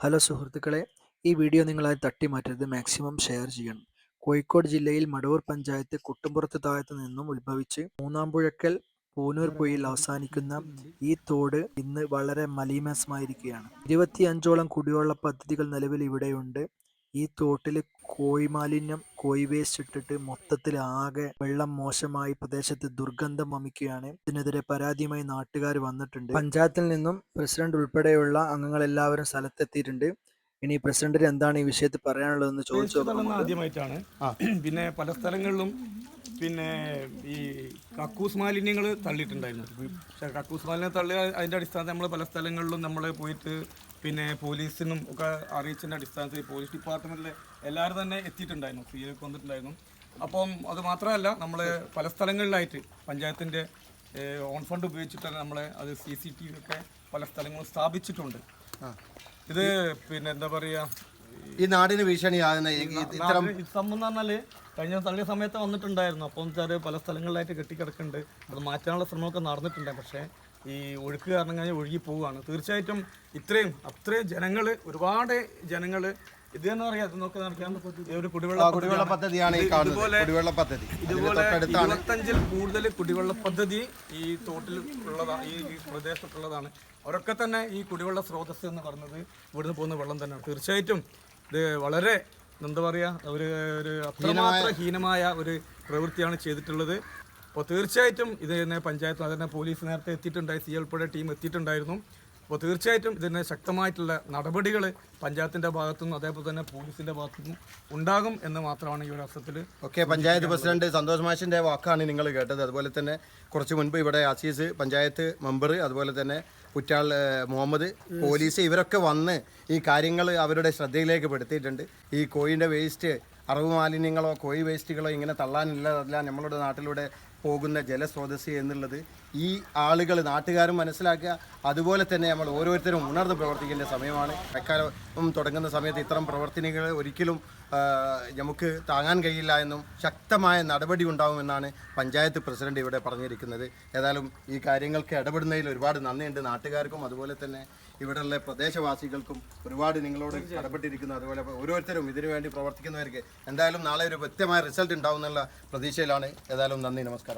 Hello സുഹൃത്തുക്കളെ ഈ video നിങ്ങളായി തട്ടിമാറ്റരുത്. മാക്സിമം ഷെയർ ചെയ്യണം. കോഴിക്കോട് ജില്ലയിൽ മടവൂർ പഞ്ചായത്ത് കുട്ടുംപുറത്ത് താഴത്ത് നിന്നും ഉത്ഭവിച്ച് മൂന്നാംപുഴക്കൽ പൂനൂർ പുഴയിൽ അവസാനിക്കുന്ന ഈ തോട് ഇന്ന് വളരെ മലീമസമായിരിക്കുകയാണ് ഇരുപത്തിയഞ്ചോളം കുടിവെള്ള പദ്ധതികൾ നിലവിൽ ഇവിടെയുണ്ട്. ഈ തോട്ടിൽ കോഴി മാലിന്യം കോഴി വേസ്റ്റ് ഇട്ടിട്ട് മൊത്തത്തിൽ ആകെ വെള്ളം മോശമായി പ്രദേശത്ത് ദുർഗന്ധം വമിക്കുകയാണ്. ഇതിനെതിരെ പരാതിയുമായി നാട്ടുകാർ വന്നിട്ടുണ്ട്. പഞ്ചായത്തിൽ നിന്നും പ്രസിഡന്റ് ഉൾപ്പെടെയുള്ള അംഗങ്ങൾ എല്ലാവരും സ്ഥലത്തെത്തിയിട്ടുണ്ട്. ഇനി പ്രസിഡന്റിന് എന്താണ് ഈ വിഷയത്തിൽ പറയാനുള്ളതെന്ന് ചോദിച്ചു ആദ്യമായിട്ടാണ്. പിന്നെ പല സ്ഥലങ്ങളിലും പിന്നെ ഈ കക്കൂസ് മാലിന്യങ്ങൾ തള്ളിയിട്ടുണ്ടായിരുന്നു. പക്ഷേ കക്കൂസ് മാലിന്യം തള്ളി അതിന്റെ അടിസ്ഥാനത്തിൽ നമ്മൾ പല സ്ഥലങ്ങളിലും നമ്മൾ പോയിട്ട് പിന്നെ പോലീസിനും ഒക്കെ അറിയിച്ചതിന്റെ അടിസ്ഥാനത്തിൽ പോലീസ് ഡിപ്പാർട്ട്മെന്റിൽ എല്ലാവരും തന്നെ എത്തിയിട്ടുണ്ടായിരുന്നു. സി എക്ക് വന്നിട്ടുണ്ടായിരുന്നു. അപ്പം അത് മാത്രമല്ല നമ്മൾ പല സ്ഥലങ്ങളിലായിട്ട് പഞ്ചായത്തിന്റെ ഓൺ ഫണ്ട് ഉപയോഗിച്ചിട്ടാണ് നമ്മൾ അത് സി സി ടി വി ഒക്കെ പല സ്ഥലങ്ങളും സ്ഥാപിച്ചിട്ടുണ്ട്. ഇത് പിന്നെ എന്താ പറയുക ഈ നാടിന് ഭീഷണിയാകുന്ന ഈ- ഈ ഇത്തരം നാട്ടിൽ എന്ന് പറഞ്ഞാൽ കഴിഞ്ഞ തള്ളിയ സമയത്ത് വന്നിട്ടുണ്ടായിരുന്നു. അപ്പം വെച്ചാൽ പല സ്ഥലങ്ങളിലായിട്ട് കെട്ടിക്കിടക്കുന്നുണ്ട്. അത് മാറ്റാനുള്ള ശ്രമമൊക്കെ നടന്നിട്ടുണ്ട്. പക്ഷേ ഈ ഒഴുക്ക് കാരണം കഴിഞ്ഞാൽ ഒഴുകി പോവുകയാണ്. തീർച്ചയായിട്ടും ഇത്രയും അത്രയും ജനങ്ങൾ ഒരുപാട് ജനങ്ങൾ ഇത് തന്നെ അറിയാം നോക്കി നടക്കാൻ ഒരു കുടിവെള്ള കുടിവെള്ള പദ്ധതിയാണ് ഈ കാണുന്നത്. കുടിവെള്ള പദ്ധതി. ഇതുപോലെ തൊട്ടടുത്താണ് ഇരുപത്തഞ്ചിൽ കൂടുതൽ കുടിവെള്ള പദ്ധതി ഈ തോട്ടിൽ ഉള്ളതാണ് ഈ ഈ പ്രദേശത്തുള്ളതാണ്. അവരൊക്കെ തന്നെ ഈ കുടിവെള്ള സ്രോതസ് എന്ന് പറഞ്ഞത് ഇവിടുന്ന് പോകുന്ന വെള്ളം തന്നെയാണ്. തീർച്ചയായിട്ടും ഇത് വളരെ എന്താ പറയുക ഒരു ഒരു അത്രമാത്രം ഹീനമായ ഒരു പ്രവൃത്തിയാണ് ചെയ്തിട്ടുള്ളത്. അപ്പോൾ തീർച്ചയായിട്ടും ഇത് തന്നെ പഞ്ചായത്ത് അത് തന്നെ പോലീസ് നേരത്തെ എത്തിയിട്ടുണ്ടായി സി ഉൾപ്പെടെ ടീം എത്തിയിട്ടുണ്ടായിരുന്നു. അപ്പോൾ തീർച്ചയായിട്ടും ഇതിന് ശക്തമായിട്ടുള്ള നടപടികൾ പഞ്ചായത്തിന്റെ ഭാഗത്തുനിന്നും അതേപോലെ തന്നെ പോലീസിന്റെ ഭാഗത്തുനിന്നും ഉണ്ടാകും എന്ന് മാത്രമാണ് ഈ ഒരു അവസരത്തിൽ ഓക്കെ പഞ്ചായത്ത് പ്രസിഡന്റ് സന്തോഷ് മാഷിന്റെ വാക്കാണ് നിങ്ങൾ കേട്ടത്. അതുപോലെ തന്നെ കുറച്ച് മുൻപ് ഇവിടെ അസീസ് പഞ്ചായത്ത് മെമ്പർ അതുപോലെ തന്നെ കുറ്റാൾ മുഹമ്മദ് പോലീസ് ഇവരൊക്കെ വന്ന് ഈ കാര്യങ്ങൾ അവരുടെ ശ്രദ്ധയിലേക്ക് പെടുത്തിയിട്ടുണ്ട്. ഈ കോഴിന്റെ വേസ്റ്റ് അറവ് മാലിന്യങ്ങളോ കോഴി വേസ്റ്റുകളോ ഇങ്ങനെ തള്ളാനില്ല തള്ളാനില്ലതല്ല നമ്മളുടെ നാട്ടിലൂടെ പോകുന്ന ജലസ്രോതസ് എന്നുള്ളത് ഈ ആളുകൾ നാട്ടുകാരും മനസ്സിലാക്കുക. അതുപോലെ തന്നെ നമ്മൾ ഓരോരുത്തരും ഉണർന്ന് പ്രവർത്തിക്കേണ്ട സമയമാണ്. മഴക്കാലം തുടങ്ങുന്ന സമയത്ത് ഇത്തരം പ്രവർത്തനങ്ങൾ ഒരിക്കലും നമുക്ക് താങ്ങാൻ കഴിയില്ല എന്നും ശക്തമായ നടപടി ഉണ്ടാകുമെന്നാണ് പഞ്ചായത്ത് പ്രസിഡന്റ് ഇവിടെ പറഞ്ഞിരിക്കുന്നത്. ഏതായാലും ഈ കാര്യങ്ങൾക്ക് ഇടപെടുന്നതിൽ ഒരുപാട് നന്ദിയുണ്ട്. നാട്ടുകാർക്കും അതുപോലെ തന്നെ ഇവിടെയുള്ള പ്രദേശവാസികൾക്കും ഒരുപാട് നിങ്ങളോട് ഇടപെട്ടിരിക്കുന്നു. അതുപോലെ ഓരോരുത്തരും ഇതിനു വേണ്ടി പ്രവർത്തിക്കുന്നവർക്ക് എന്തായാലും നാളെ ഒരു വ്യക്തമായ റിസൾട്ട് ഉണ്ടാവും എന്നുള്ള പ്രതീക്ഷയിലാണ്. ഏതായാലും നന്ദി നമസ്കാരം.